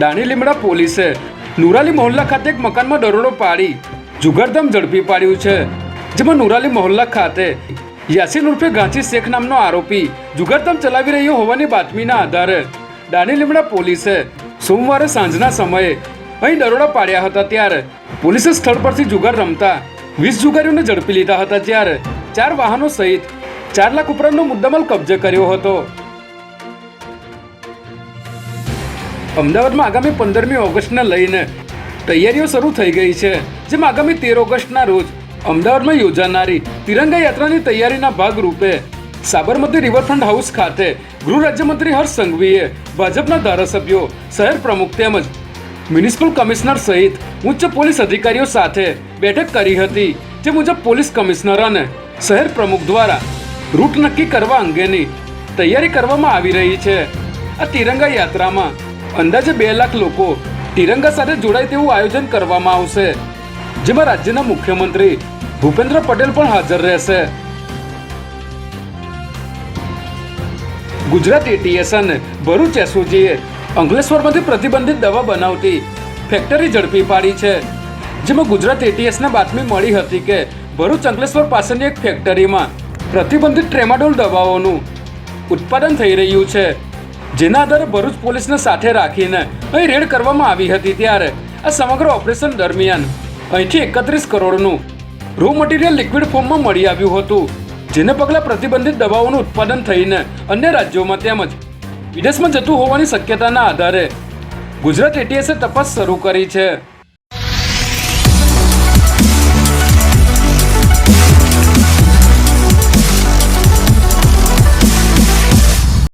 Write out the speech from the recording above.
દાણી લીમડા પોલીસે. નુરાલી મહોલ્લા ખાતે એક મકાનમાં દરોડો પાડી. જુગારધામ ઝડપી પાડ્યું છે. જેમાં નુરાલી મહોલ્લા ખાતે યાસીન ઉર્ફે ગાંચી શેખ નામનો આરોપી જુગારધામ ચલાવી રહ્યો હોવાની બાતમીના આધારે દાણી લીમડા પોલીસે સોમવારે સાંજના સમયે અહીં દરોડા પાડ્યા હતા ત્યારે પોલીસે સ્થળ પરથી જુગાર રમતા વીસ જુગારીઓને ઝડપી લીધા હતા ત્યારે ચાર વાહનો સહિત ચાર લાખ ઉપરાંતનો મુદ્દામાલ કબજે કર્યો હતો. અમદાવાદમાં આગામી પંદરમી ઓગસ્ટને લઈને તૈયારીઓ શરૂ થઈ ગઈ છે, જેમાં આગામી તેર ઓગસ્ટના રોજ અમદાવાદમાં યોજાનારી તિરંગા યાત્રાની તૈયારીના ભાગરૂપે સાબરમતી રિવરફ્રન્ટ હાઉસ ખાતે ગૃહ રાજ્યમંત્રી હર્ષ સંઘવીએ ભાજપના ધારાસભ્યો, શહેર પ્રમુખ તેમજ મ્યુનિસિપલ કમિશનર સહિત ઉચ્ચ પોલીસ અધિકારીઓ સાથે બેઠક કરી હતી, જે મુજબ પોલીસ કમિશનર અને શહેર પ્રમુખ દ્વારા રૂટ નક્કી કરવા અંગેની તૈયારી કરવામાં આવી રહી છે. આ તિરંગા યાત્રામાં અંદાજે બે લાખ લોકો તિરંગા સાથે જોડાય તેવું આયોજન કરવામાં આવશે, જેમાં રાજ્યના મુખ્યમંત્રી ભૂપેન્દ્ર પટેલ પણ હાજર રહેશે. ગુજરાત એટીએસ અને ભરૂચ એસઓજીએ અંકલેશ્વરમાંથી પ્રતિબંધિત દવા બનાવતી ફેક્ટરી ઝડપી પાડી છે, જેમાં ગુજરાત એટીએસને બાતમી મળી હતી કે ભરૂચ અંકલેશ્વર પાસેની એક ફેક્ટરીમાં પ્રતિબંધિત ટ્રેમાડોલ દવાઓનું ઉત્પાદન થઈ રહ્યું છે. જેના આધારે ભરૂચ પોલીસને સાથે રાખીને અહીં રેડ કરવામાં આવી હતી ત્યારે આ સમગ્ર ઓપરેશન દરમિયાન અહીંથી એકત્રીસ કરોડનું રો મટીરિયલ લિક્વિડ ફોર્મમાં મળી આવ્યું હતું, જેને પગલે પ્રતિબંધિત દવાઓનું ઉત્પાદન થઈને અન્ય રાજ્યોમાં તેમજ વિદેશમાં જતું હોવાની શક્યતાના આધારે ગુજરાત એટીએસે તપાસ શરૂ કરી છે.